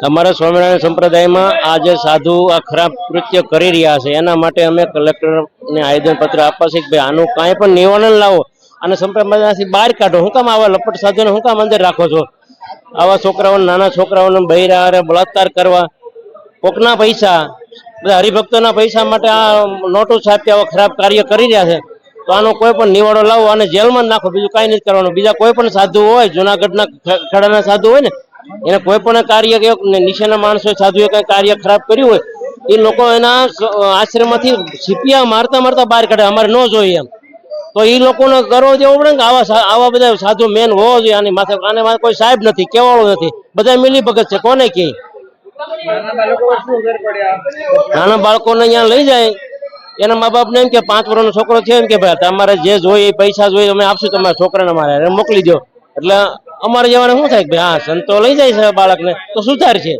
અમારા સ્વામિનારાયણ સંપ્રદાયમાં આ જે સાધુ આ ખરાબ કૃત્ય કરી રહ્યા છે. એના માટે અમે કલેક્ટરને આવેદનપત્ર આપવા છે કે ભાઈ આનું કાંઈ પણ નિવારણ લાવો અને સંપ્રદાયમાંથી બહાર કાઢો. હું કામ આવા લપટ સાધુને હું કામ અંદર રાખો છો? આવા છોકરાઓને, નાના છોકરાઓને બૈરા હારે બળાત્કાર કરવા, કોકના પૈસા, બધા હરિભક્તોના પૈસા માટે આ નોટો છાપી આવા ખરાબ કાર્ય કરી રહ્યા છે. તો આનો કોઈ પણ નિવાડો લાવો અને જેલમાં નાખો. બીજું કાંઈ નથી કરવાનું. બીજા કોઈ પણ સાધુ હોય, જુનાગઢના ખેડાના સાધુ હોય ને એને કોઈ પણ કાર્ય કે નીચેના માણસો સાધુએ કઈ કાર્ય ખરાબ કર્યું હોય એ લોકો એના આશ્રમમાંથી સીપિયા મારતા મારતા બહાર કાઢે અમારે ન જોઈએ એમ. તો એ લોકોને કરવો જેવો પડે કે આવા આવા બધા સાધુ મેન હોવો જોઈએ. આની માથે આને માથે કોઈ સાહેબ નથી કેવાળો નથી. બધા મિલી ભગત છે. કોને કે? નાના બાળકોને અહીંયા લઈ જાય. એના મા બાપને એમ કે પાંચ વર્ષનો છોકરો છે એમ કે ભાઈ તમારે જે જોઈએ પૈસા જોઈએ અમે આપશું તમારા છોકરાને મારે. મોકલી દો એટલે અમારે જવાને શું થાય? કે ભાઈ હા સંતો લઈ જાય છે બાળકને તો સુધાર છે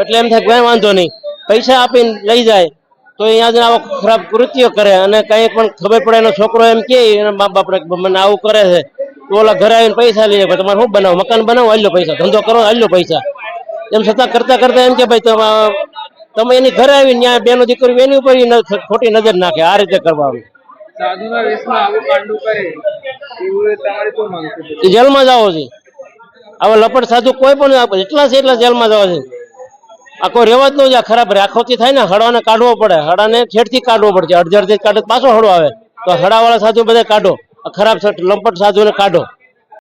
એટલે એમ થાય કે ભાઈ વાંધો નહીં. પૈસા આપીને લઈ જાય તો અહીંયા જ આવો ખરાબ કૃત્યો કરે અને કંઈ પણ ખબર પડે એનો છોકરો એમ કે એના મા બાપને મને આવું કરે છે. તો ઓલા ઘરે આવીને પૈસા લઈ જાય તમારે શું બનાવો મકાન બનાવો હાલ્યો પૈસા. ધંધો કરો હાલ્યો પૈસા. એમ છતાં કરતા કરતા એમ કે ભાઈ તમે એની ઘરે આવીને ત્યાં બેનો દીકરી એની ઉપર ઈ ખોટી નજર નાખે આ રીતે કરવાનું. જેલમાં જાવો છે. આવા લપટ સાધુ કોઈ પણ એટલા છે એટલા જેલમાં જવા છે. આખો રેવા જ આ ખરાબ રાખોથી થાય ને, હળવાને કાઢવો પડે. હળાને છેડથી કાઢવો પડશે અડધી અડધી કાઢે પાછો હળો આવે તો હળાવાળા સાધુ બધા કાઢો. આ ખરાબ લંપટ સાધુને કાઢો.